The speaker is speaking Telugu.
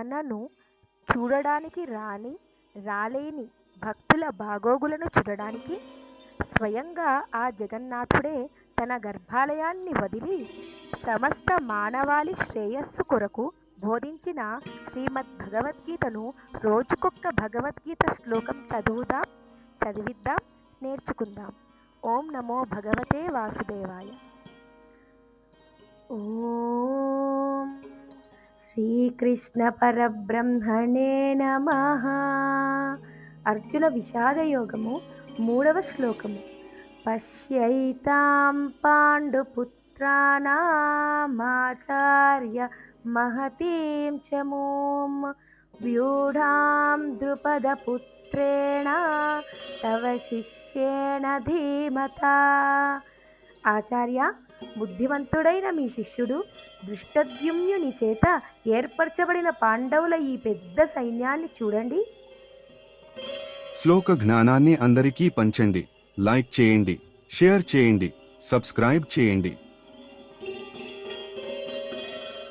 తనను చూడడానికి రాని రాలేని భక్తుల బాగోగులను చూడడానికి స్వయంగా ఆ జగన్నాథుడే తన గర్భాలయాన్ని వదిలి సమస్త మానవాళి శ్రేయస్సు కొరకు బోధించిన శ్రీమద్ భగవద్గీతను రోజుకొక్క భగవద్గీత శ్లోకం చదువుదాం చదివిద్దాం నేర్చుకుందాం. ఓం నమో భగవతే వాసుదేవాయ. శ్రీకృష్ణ పరబ్రహ్మణే నమ. అర్జున విషాదయోగము మూడవ శ్లోకము. పశ్యైతాం పాండుపుత్రానామాచార్య మహతీం చ మూం. వ్యూఢాం ద్రుపదపుత్రేణ తవ శిష్యేణ ధీమతా. ఆచార్య బుద్ధివంతుడైన మీ శిష్యుడు దృష్టద్యుమ్యుని చేత ఏర్పరచబడిన పాండవుల ఈ పెద్ద సైన్యాన్ని చూడండి. శ్లోక జ్ఞానాన్ని అందరికీ పంచండి. లైక్ చేయండి షేర్ చేయండి సబ్స్క్రైబ్ చేయండి.